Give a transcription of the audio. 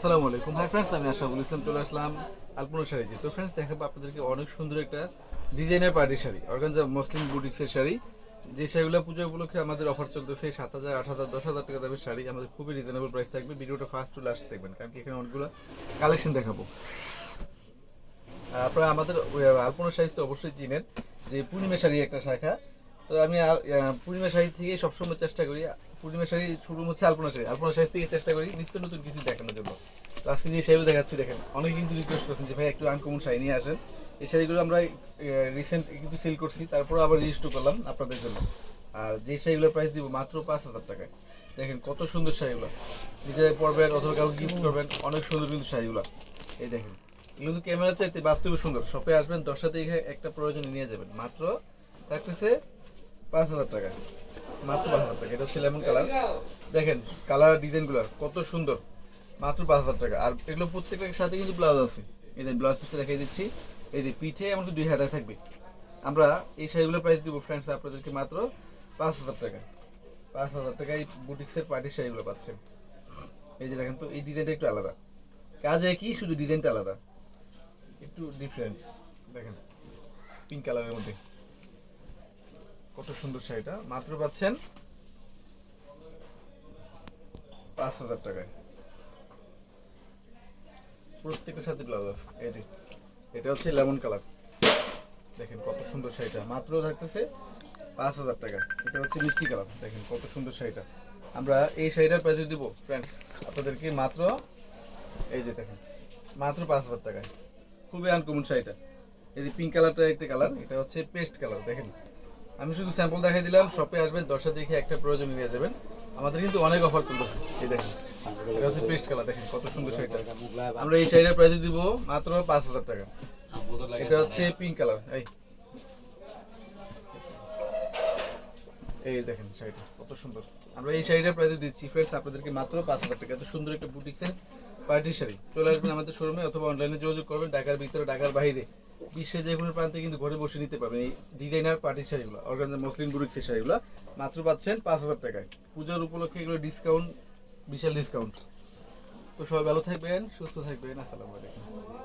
আসসালামু আলাইকুম। Hi friends আমি আশাফুল ইসলাম চলে আসলাম আলপনা শাড়িতে তো ফ্রেন্ডস দেখাবো আপনাদেরকে অনেক সুন্দর একটা ডিজাইনের পার্টি শাড়ি, অর্গানজা মুসলিম বুটিক্সের শাড়ি। যে শাড়িগুলো পুজো উপলক্ষে আমাদের অফার চলতেছে, সাত হাজার, আট হাজার, দশ হাজার টাকা দামের শাড়ি। আমাদের খুবই রিজনেবল প্রাইস থাকবে। ভিডিওটা ফার্স্ট টু লাস্ট দেখবেন, কারণ কি এখানে অনেকগুলো কালেকশন দেখাবো। আপনারা আমাদের আলপনা শাড়ি তো অবশ্যই চিনেন, যে পূর্ণিমা শাড়ি একটা শাখা। তো আমি পূর্ণিমা শাড়ি থেকে সবসময় চেষ্টা করি পূর্ণিমা শাড়ি শুরু হচ্ছে আলপনা শাড়ি। আলপনা শাড়ি থেকে চেষ্টা করি নিত্য নতুন কিছু দেখানোর জন্য। তো আজকে যে শাড়িগুলো দেখাচ্ছি, দেখেন, অনেকে কিন্তু রিকোয়েস্ট করছেন যে, ভাই, একটু আনকমন শাড়ি নিয়ে আসেন। এই শাড়িগুলো আমরা রিসেন্ট কিন্তু সেল করছি তারপর আবার রেজিস্টার করলাম আপনাদের জন্য। আর যে শাড়িগুলোর প্রাইস দিব মাত্র পাঁচ হাজার টাকায়। দেখেন, কত সুন্দর শাড়িগুলো। নিজে পরবেন অথবা কাউকে গিফট করবেন, অনেক সুন্দর কিন্তু শাড়িগুলো। এই দেখেন, এগুলো কিন্তু ক্যামেরা চাইতে বাস্তবে সুন্দর। শপে আসবেন দশটা দেখে একটা প্রয়োজন নিয়ে যাবেন। মাত্র থাকতেছে পাঁচ হাজার টাকা। মাত্র পাঁচ হাজার টাকা। এটা হচ্ছে কালার। দেখেন, কালার ডিজাইনগুলো কত সুন্দর। মাত্র পাঁচ হাজার টাকা। আর এগুলো প্রত্যেকটার সাথে কিন্তু ব্লাউজ আছে। এই যে ব্লাউজ পিসটা দেখিয়ে দিচ্ছি। এই যে পিঠে এমনকি দুই হাজার থাকবে। আমরা এই শাড়িগুলোর প্রাইস দিব ফ্রেন্ডস আপনাদেরকে মাত্র পাঁচ হাজার টাকা। পাঁচ হাজার টাকায় বুটিক্সের পার্টির শাড়িগুলো পাচ্ছেন। এই যে দেখেন তো, এই ডিজাইনটা একটু আলাদা। কাজ একই শুধু ডিজাইনটা আলাদা। একটু ডিফারেন্ট দেখেন পিঙ্ক কালারের মধ্যে। কত সুন্দর শাড়িটা। মাত্র পাচ্ছেন পাঁচ হাজার টাকায়। প্রত্যেকটার সাথে ব্লাউজ আছে। এই যে, এটা হচ্ছে লেমন কালার। দেখেন কত সুন্দর শাড়িটা। মাত্র থাকতেছে পাঁচ হাজার টাকা। এটা হচ্ছে মিষ্টি কালার। দেখেন কত সুন্দর শাড়িটা। আমরা এই শাড়িটার প্রাইস দিব ফ্রেন্ডস আপনাদেরকে মাত্র, এই যে দেখেন, মাত্র পাঁচ হাজার টাকায়। খুবই আনকমন শাড়িটা। এই যে পিঙ্ক কালারটা একটা কালার এটা হচ্ছে পেস্ট কালার দেখেন। আমি শুধু স্যাম্পল দেখাই দিলাম শপে আসবেন দশটা দেখে একটা প্রয়োজন নিয়ে যাবেন। আমাদের কিন্তু অনেক অফার চলতেছে। এই দেখেন, এটা হচ্ছে পেস্ট কালার দেখেন কত সুন্দর শাড়িটা। আমরা এই শাড়িটার প্রাইস দিব মাত্র পাঁচ হাজার টাকা। এটা হচ্ছে পিঙ্ক কালার এই। এই দেখেন শাড়িটা, কত সুন্দর। আমরা এই শাড়িটার প্রাইস দিচ্ছি ফ্রেন্ডস আপনাদেরকে মাত্র পাঁচ হাজার টাকা। এত সুন্দর একটা বুটিক্সের পার্টি শাড়ি। চলে আসবেন আমাদের শোরুমে অথবা অনলাইনে যোগাযোগ করবেন, ঢাকার ভিতরে, ঢাকার বাইরে। বিশ্বের যে কোনো প্রান্তে কিন্তু ঘরে বসে নিতে পারবেন এই ডিজাইনার পার্টির শাড়িগুলো, অর্গানজা মসলিন বুড়ির শাড়িগুলো, মাত্র পাচ্ছেন পাঁচ হাজার টাকায়। পূজার উপলক্ষে এগুলো ডিসকাউন্ট বিশাল ডিসকাউন্ট তো সবাই ভালো থাকবেন, সুস্থ থাকবেন, আসসালামু আলাইকুম।